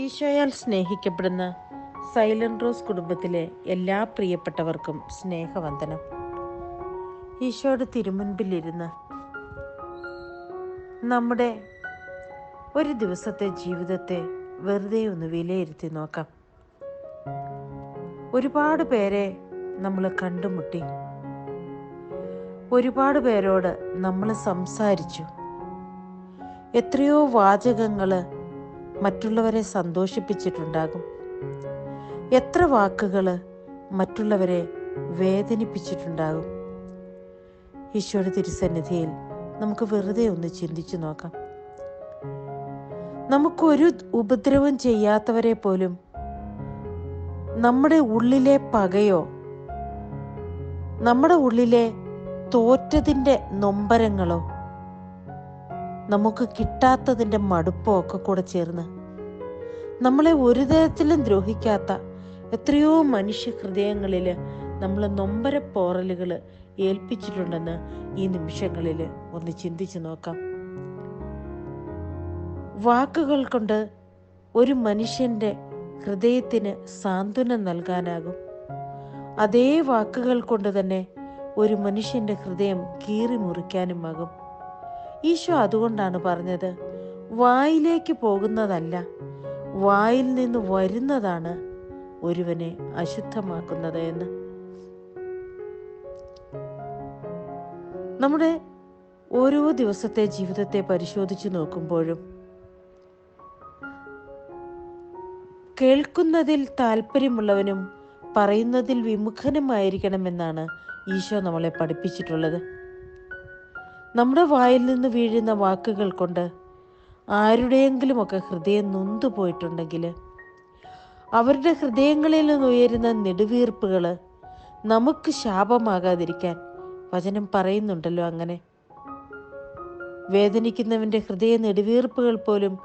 ഈശോയാൽ സ്നേഹിക്കപ്പെടുന്ന silent rose കുടുംബത്തിലെ എല്ലാ പ്രിയപ്പെട്ടവർക്കും സ്നേഹവന്ദനം. ഈശോയുടെ തിരുമുൻപിലിരുന്ന് നമ്മുടെ ഒരു ദിവസത്തെ ജീവിതത്തെ വെറുതെ ഒന്ന് വിലയിരുത്തി നോക്കാം. ഒരുപാട് പേരെ നമ്മൾ കണ്ടുമുട്ടി. ഒരുപാട് പേരോട് നമ്മൾ സംസാരിച്ചു. എത്രയോ വാചകങ്ങൾ മറ്റുള്ളവരെ സന്തോഷിപ്പിച്ചിട്ടുണ്ടാകും. എത്ര വാക്കുകൾ മറ്റുള്ളവരെ വേദനിപ്പിച്ചിട്ടുണ്ടാകും. ഈശോയുടെ തിരുസന്നിധിയിൽ നമുക്ക് വെറുതെ ഒന്ന് ചിന്തിച്ചു നോക്കാം. നമുക്കൊരു ഉപദ്രവം ചെയ്യാത്തവരെ പോലും നമ്മുടെ ഉള്ളിലെ പകയോ നമ്മുടെ ഉള്ളിലെ തോറ്റതിന്റെ നൊമ്പരങ്ങളോ നമുക്ക് കിട്ടാത്തതിന്റെ മടുപ്പോ ഒക്കെ കൂടെ ചേർന്ന് നമ്മളെ ഒരു തരത്തിലും ദ്രോഹിക്കാത്ത എത്രയോ മനുഷ്യ ഹൃദയങ്ങളിൽ നമ്മൾ നൊമ്പരപ്പോറലുകൾ ഏൽപ്പിച്ചിട്ടുണ്ടെന്ന് ഈ നിമിഷങ്ങളിൽ ഒന്ന് ചിന്തിച്ചു നോക്കാം. വാക്കുകൾ കൊണ്ട് ഒരു മനുഷ്യന്റെ ഹൃദയത്തിന് സാന്ത്വനം നൽകാനാകും. അതേ വാക്കുകൾ കൊണ്ട് തന്നെ ഒരു മനുഷ്യന്റെ ഹൃദയം കീറി മുറിക്കാനുമാകും. ഈശോ അതുകൊണ്ടാണ് പറഞ്ഞത് വായിലേക്ക് പോകുന്നതല്ല വായിൽ നിന്ന് വരുന്നതാണ് ഒരുവനെ അശുദ്ധമാക്കുന്നത് എന്ന്. നമ്മുടെ ഓരോ ദിവസത്തെ ജീവിതത്തെ പരിശോധിച്ചു നോക്കുമ്പോഴും കേൾക്കുന്നതിൽ താല്പര്യമുള്ളവനും പറയുന്നതിൽ വിമുഖനുമായിരിക്കണമെന്നാണ് ഈശോ നമ്മളെ പഠിപ്പിച്ചിട്ടുള്ളത്. നമ്മുടെ വായിൽ നിന്ന് വീഴുന്ന വാക്കുകൾ കൊണ്ട് ആരുടെയെങ്കിലുമൊക്കെ ഹൃദയം നൊന്തു പോയിട്ടുണ്ടെങ്കിൽ അവരുടെ ഹൃദയങ്ങളിൽ നിന്ന് ഉയരുന്ന നെടുവീർപ്പുകൾ നമുക്ക് ശാപമാകാതിരിക്കാൻ വചനം പറയുന്നുണ്ടല്ലോ അങ്ങനെ. വേദനിക്കുന്നവന്റെ ഹൃദയ നെടുവീർപ്പുകൾ പോലും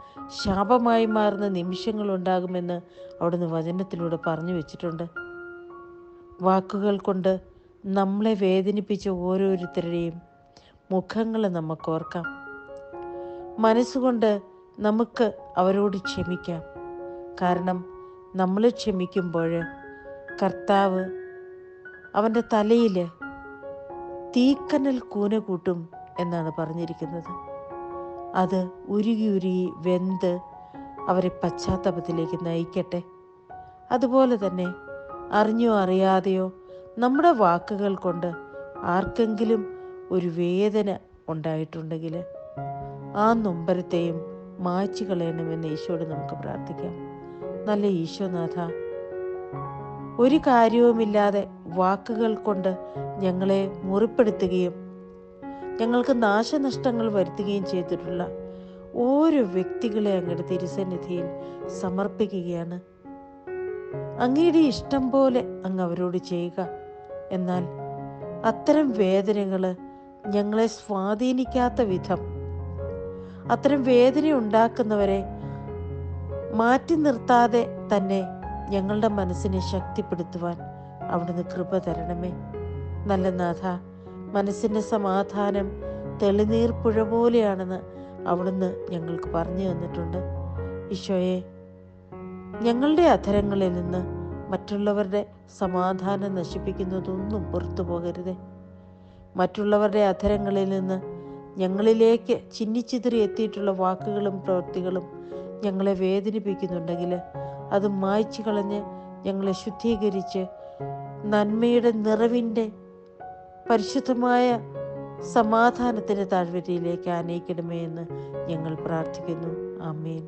ശാപമായി മാറുന്ന നിമിഷങ്ങൾ ഉണ്ടാകുമെന്ന് അവിടുന്ന് വചനത്തിലൂടെ പറഞ്ഞു വെച്ചിട്ടുണ്ട്. വാക്കുകൾ കൊണ്ട് നമ്മളെ വേദനിപ്പിച്ച ഓരോരുത്തരുടെയും മുഖങ്ങൾ നമുക്ക് ഓർക്കാം. മനസ്സുകൊണ്ട് നമുക്ക് അവരോട് ക്ഷമിക്കാം. കാരണം നമ്മൾ ക്ഷമിക്കുമ്പോൾ കർത്താവ് അവന്റെ തലയിൽ തീക്കനൽ കൂന കൂട്ടും എന്നാണ് പറഞ്ഞിരിക്കുന്നത്. അത് ഉരുകി ഉരുകി വെന്ത് അവരെ പശ്ചാത്തലത്തിലേക്ക് നയിക്കട്ടെ. അതുപോലെ തന്നെ അറിഞ്ഞോ അറിയാതെയോ നമ്മുടെ വാക്കുകൾ കൊണ്ട് ആർക്കെങ്കിലും ഒരു വേദന ഉണ്ടായിട്ടുണ്ടെങ്കിൽ ആ നൊമ്പരത്തെയും മായ്ച്ചു കളയണമെന്ന് ഈശോയോട് നമുക്ക് പ്രാർത്ഥിക്കാം. നല്ല ഈശോനാഥ ഒരു കാര്യവുമില്ലാതെ വാക്കുകൾ കൊണ്ട് ഞങ്ങളെ മുറിപ്പെടുത്തുകയും ഞങ്ങൾക്ക് നാശനഷ്ടങ്ങൾ വരുത്തുകയും ചെയ്തിട്ടുള്ള ഓരോ വ്യക്തികളെ അങ്ങയുടെ തിരുസന്നിധിയിൽ സമർപ്പിക്കുകയാണ്. അങ്ങയുടെ ഇഷ്ടം പോലെ അങ്ങ് അവരോട് ചെയ്യുക. എന്നാൽ അത്തരം വേദനകൾ ഞങ്ങളെ സ്വാധീനിക്കാത്ത വിധം അത്തരം വേദന ഉണ്ടാക്കുന്നവരെ മാറ്റി നിർത്താതെ തന്നെ ഞങ്ങളുടെ മനസ്സിനെ ശക്തിപ്പെടുത്തുവാൻ അവിടുന്ന് കൃപ തരണമേ. നല്ല നാഥ മനസ്സിന്റെ സമാധാനം തെളിനീർ പുഴ പോലെയാണെന്ന് അവിടുന്ന് ഞങ്ങൾക്ക് പറഞ്ഞു തന്നിട്ടുണ്ട്. ഈശോയെ ഞങ്ങളുടെ അധരങ്ങളിൽ നിന്ന് മറ്റുള്ളവരുടെ സമാധാനം നശിപ്പിക്കുന്നതൊന്നും പുറത്തു പോകരുതേ. മറ്റുള്ളവരുടെ അധരങ്ങളിൽ നിന്ന് ഞങ്ങളിലേക്ക് ചിന്നിച്ചിതറി എത്തിയിട്ടുള്ള വാക്കുകളും പ്രവൃത്തികളും ഞങ്ങളെ വേദനിപ്പിക്കുന്നുണ്ടെങ്കിൽ അത് മായ്ച്ചു കളഞ്ഞ് ഞങ്ങളെ ശുദ്ധീകരിച്ച് നന്മയുടെ നിറവിന്റെ പരിശുദ്ധമായ സമാധാനത്തിന്റെ താഴ്വരയിലേക്ക് ആനയിക്കണമേ എന്ന് ഞങ്ങൾ പ്രാർത്ഥിക്കുന്നു. ആമേൻ.